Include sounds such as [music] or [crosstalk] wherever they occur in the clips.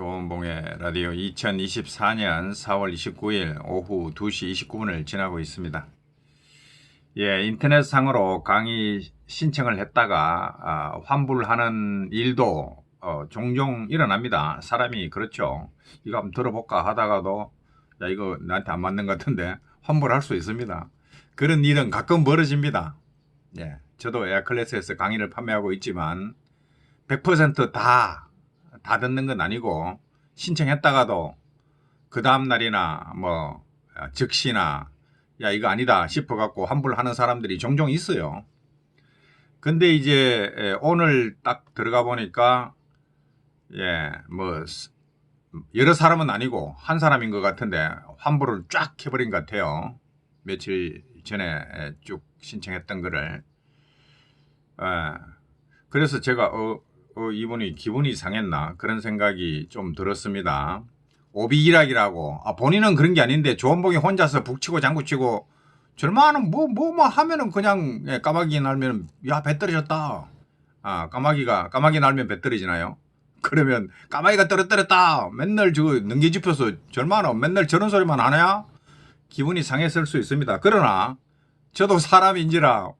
조원봉의 라디오 2024년 4월 29일 오후 2시 29분을 지나고 있습니다. 예, 인터넷상으로 강의 신청을 했다가 아, 환불하는 일도 어, 종종 일어납니다. 사람이 그렇죠. 이거 한번 들어볼까 하다가도 야 이거 나한테 안 맞는 것 같은데 환불할 수 있습니다. 그런 일은 가끔 벌어집니다. 예, 저도 에어클래스에서 강의를 판매하고 있지만 100%다 다 듣는 건 아니고 신청했다가도 그 다음 날이나 뭐 즉시나 야 이거 아니다 싶어 갖고 환불 하는 사람들이 종종 있어요. 근데 이제 에, 오늘 딱 들어가 보니까 예 뭐 여러 사람은 아니고 한 사람인 것 같은데 환불을 쫙 해버린 것 같아요. 며칠 전에 에, 쭉 신청했던 거를 에, 그래서 제가 어, 어, 이분이 기분이 상했나 그런 생각이 좀 들었습니다. 오비일학이라고 아, 본인은 그런 게 아닌데 조원봉이 혼자서 북치고 장구치고 절만은 뭐뭐 뭐 하면은 그냥 예, 까마귀 날면 야배 떨어졌다. 아 까마귀가 까마귀 날면 배 떨어지나요? [laughs] 그러면 까마귀가 떨어뜨렸다. 맨날 저거 능기짚어서 절만은 맨날 저런 소리만 하냐? 기분이 상했을 수 있습니다. 그러나 저도 사람인지라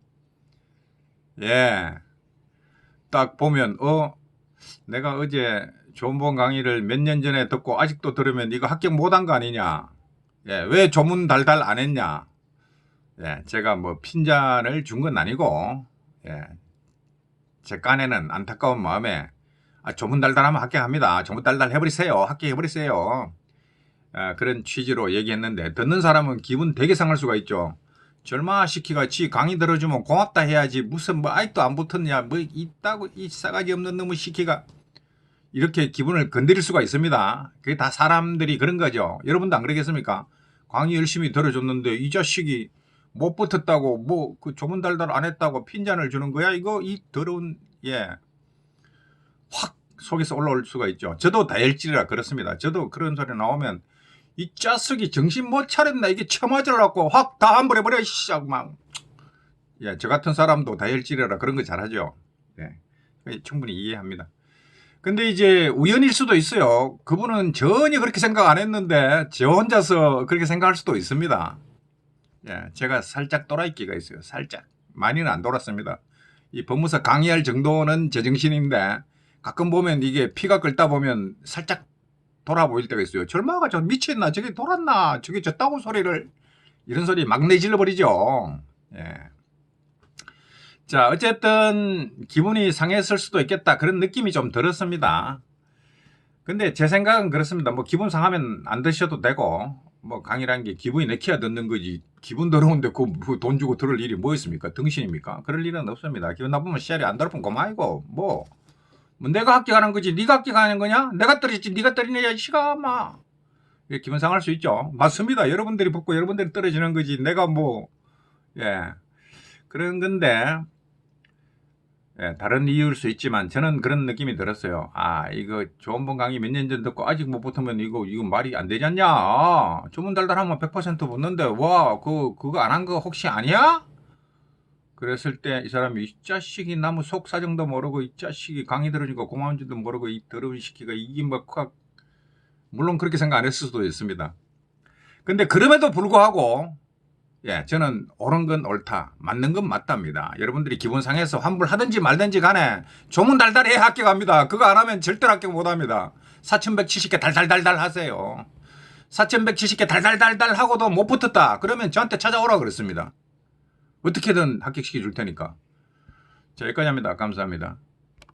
예. 딱 보면 어 내가 어제 조은봉 강의를 몇 년 전에 듣고 아직도 들으면 이거 합격 못한 거 아니냐? 예, 왜 조문 달달 안 했냐? 예, 제가 뭐 핀잔을 준 건 아니고 예, 제 깐에는 안타까운 마음에 아, 조문 달달하면 합격합니다. 조문 달달 해버리세요. 합격해버리세요. 아, 그런 취지로 얘기했는데 듣는 사람은 기분 되게 상할 수가 있죠 절마시키가 지 강의 들어주면 고맙다 해야지 무슨 뭐 아직도 안 붙었냐 뭐 있다고 이 싸가지 없는 놈의 시키가 이렇게 기분을 건드릴 수가 있습니다. 그게 다 사람들이 그런 거죠. 여러분도 안 그러겠습니까? 강의 열심히 들어줬는데 이 자식이 못 붙었다고 뭐 그 조문 달달 안 했다고 핀잔을 주는 거야 이거 이 더러운 예 확 속에서 올라올 수가 있죠. 저도 다혈질이라 그렇습니다. 저도 그런 소리 나오면 이 자식이 정신 못 차렸나 이게 처맞으려고 확다 환불해버려 씨막 예, 저 같은 사람도 다혈질이라 그런 거 잘하죠. 예, 충분히 이해합니다. 근데 이제 우연일 수도 있어요. 그분은 전혀 그렇게 생각 안 했는데 저 혼자서 그렇게 생각할 수도 있습니다. 예, 제가 살짝 또라이끼가 있어요. 살짝. 많이는 안 돌았습니다. 이 법무사 강의할 정도는 제 정신인데 가끔 보면 이게 피가 끓다 보면 살짝 돌아 보일 때가 있어요. 절마가 저 미쳤나? 저게 돌았나? 저게 저따구 소리를 이런 소리 막 내질러 버리죠. 예. 자, 어쨌든 기분이 상했을 수도 있겠다. 그런 느낌이 좀 들었습니다. 근데 제 생각은 그렇습니다. 뭐 기분 상하면 안 드셔도 되고 뭐 강의라는 게 기분이 내키야 듣는 거지 기분 더러운데 그 돈 주고 들을 일이 뭐 있습니까? 등신입니까? 그럴 일은 없습니다. 기분 나쁘면 씨알이 안 더럽으면 고마이고 뭐, 뭐 내가 합격하는 거지 네가 합격하는 거냐? 내가 떨어졌지 네가 떨어지냐 시가 마 기분 상할 수 있죠. 맞습니다. 여러분들이 붙고 여러분들이 떨어지는 거지 내가 뭐 예 그런 건데 예, 다른 이유일 수 있지만 저는 그런 느낌이 들었어요. 아, 이거 좋은 번 강의 몇 년 전 듣고 아직 못 붙으면 이거 이거 말이 안 되지 않냐? 주문 달달하면 100% 붙는데 와, 그 그거 안 한 거 혹시 아니야? 그랬을 때 이 사람이 이 자식이 나무 속 사정도 모르고 이 자식이 강의 들으니까 고마운 줄도 모르고 이 더러운 시키가 이게 뭐 확- 물론 그렇게 생각 안 했을 수도 있습니다. 근데 그럼에도 불구하고 예, 저는 옳은 건 옳다. 맞는 건 맞답니다. 여러분들이 기분 상해서 환불하든지 말든지 간에 조문 달달해 합격합니다. 그거 안 하면 절대로 합격 못 합니다. 4170개 달달달달 하세요. 4170개 달달달달 하고도 못 붙었다. 그러면 저한테 찾아오라 그랬습니다. 어떻게든 합격시켜 줄 테니까. 자, 여기까지 합니다. 감사합니다.